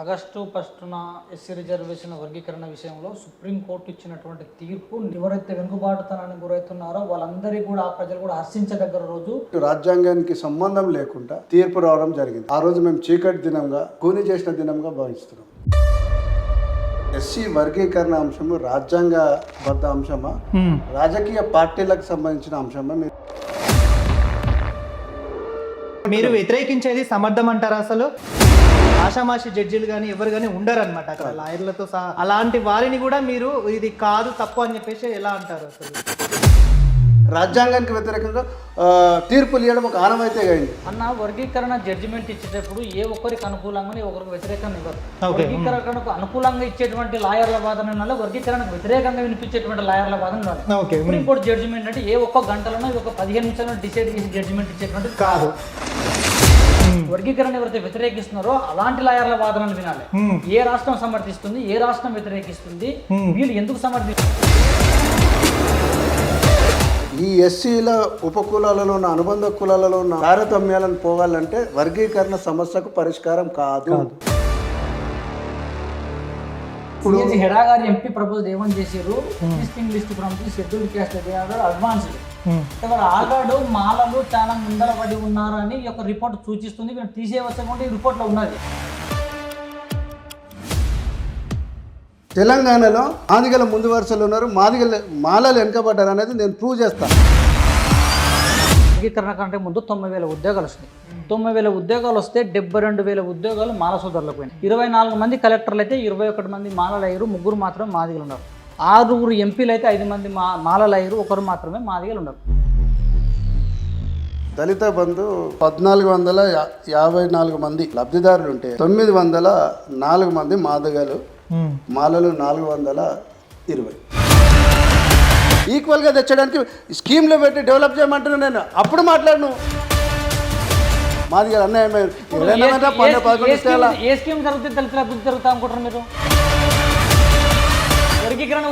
August ఫస్టున SC reservation వర్గీకరణ విషయంలో supreme court ఇచ్చినటువంటి తీర్పు ఎవరైతే వెనుకబాటుతనానికి గురవుతున్నారో వాళ్ళందరికీ కూడా ఆ ప్రజలు కూడా హర్షించదగ్గర రోజు. రాజ్యాంగానికి సంబంధం లేకుండా తీర్పు రావడం జరిగింది. ఆ రోజు మేము చీకటి దినంగా కూని చేసిన దినంగా భావిస్తున్నాం. ఎస్సీ వర్గీకరణ అంశము రాజ్యాంగబద్ధ అంశమా? రాజకీయ పార్టీలకు సంబంధించిన అంశమా? మీరు మీరు వ్యతిరేకించేది సమర్థం అంటారా అసలు? ఆషామాషి జడ్జీలు కానీ ఎవరు కానీ ఉండరు అనమాట అక్కడ. లాయర్లతో సహా. అలాంటి వారిని కూడా మీరు ఇది కాదు తప్పు అని చెప్పేసి ఎలా అంటారు అసలు? రాజ్యాంగానికి వ్యతిరేకంగా తీర్పులు ఇవ్వడం ఒక ఆనమైతే అయింది. అన్న వర్గీకరణ జడ్జిమెంట్ ఇచ్చేటప్పుడు ఏ ఒక్కరికి అనుకూలంగా ఒకరికి వ్యతిరేకంగా ఇవ్వరు. వర్గీకరణకు అనుకూలంగా ఇచ్చేటువంటి లాయర్ల వాదన ఉండాలి వర్గీకరణకు వ్యతిరేకంగా వినిపించేటువంటి లాయర్ల వాదన ఉండాలి సుప్రీంకోర్టు జడ్జిమెంట్ అంటే ఏ ఒక్క గంటలోనో ఒక పదిహేను నిమిషాల్లో డిసైడ్ చేసి జడ్జిమెంట్ ఇచ్చేటువంటి కాదు. వర్గీకరణ ఎవరైతే వ్యతిరేకిస్తున్నారో అలాంటి లాయర్ల వాదనలు వినాలి. ఏ రాష్ట్రం సమర్థిస్తుంది ఏ రాష్ట్రం వ్యతిరేకిస్తుంది. వీళ్ళు ఎందుకు సమర్థిస్తుంది ఈ ఎస్సీల ఉపకులాలలో ఉన్న అనుబంధ కులాలలో ఉన్న తారతమ్యాలను పోవాలంటే వర్గీకరణ సమస్యకు పరిష్కారం కాదు. సిఎస్ హెడా గారి ఎంపీ ప్రపోజ్ ఏమని చేశారు? Listing list from the schedule caste advanced ఇక్కడ ఆగాడు మాలలు చాలా ముందర పడి ఉన్నారు అని ఈ యొక్క రిపోర్ట్ సూచిస్తుంది. వీళ్ళు తీసేయవచ్చకుండా ఈ రిపోర్ట్లో ఉన్నది. తెలంగాణలో మాదిగల ముందు వరుసలో ఉన్నారు. మాదిగల మాలలు వెనుకబడ్డారు అనేది నేను ప్రూవ్ చేస్తాను వర్గీకరణ కంటే ముందు తొంభై వేల ఉద్యోగాలు వచ్చినాయి తొంభై వేల ఉద్యోగాలు వస్తే డెబ్బై రెండు వేల ఉద్యోగాలు మాల సోదరులకు పోయినాయి. ఇరవై నాలుగు మంది కలెక్టర్లు అయితే ఇరవై ఒకటి మంది మాలలు అయ్యారు. ముగ్గురు మాత్రం మాదిగలు ఉన్నారు. ఆరుగురు ఎంపీలు అయితే ఐదు మంది మా మాలలు అయ్యారు. ఒకరు మాత్రమే మాదిగలు ఉన్నారు. దళిత బంధు పద్నాలుగు వందల యాభై నాలుగు మంది లబ్ధిదారులు ఉంటే తొమ్మిది వందల నాలుగు మంది మాదిగలు మాలలు నాలుగు వందల ఇరవై. ఈక్వల్గా తెచ్చడానికి స్కీమ్లో పెట్టి డెవలప్ చేయమంటున్నాను నేను. అప్పుడు మాట్లాడను. మాది ఎవరైనా ఏ- పదకొండు స్కీమ్- జరిగితే జరుగుతా అనుకుంటారు మీరు?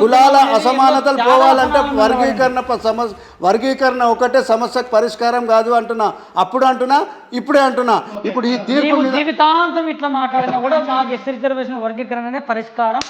కులాల అసమానతలు పోవాలంటే వర్గీకరణ సమస్య వర్గీకరణ ఒకటే సమస్యకు పరిష్కారం కాదు అంటున్నా. అప్పుడు అంటున్నా ఇప్పుడే అంటున్నా. ఇప్పుడు ఈ తీర్పు జీవితాంతం ఇట్లా మాట్లాడినా కూడా మాకు ఎస్ రిజర్వేషన్ వర్గీకరణనే పరిష్కారం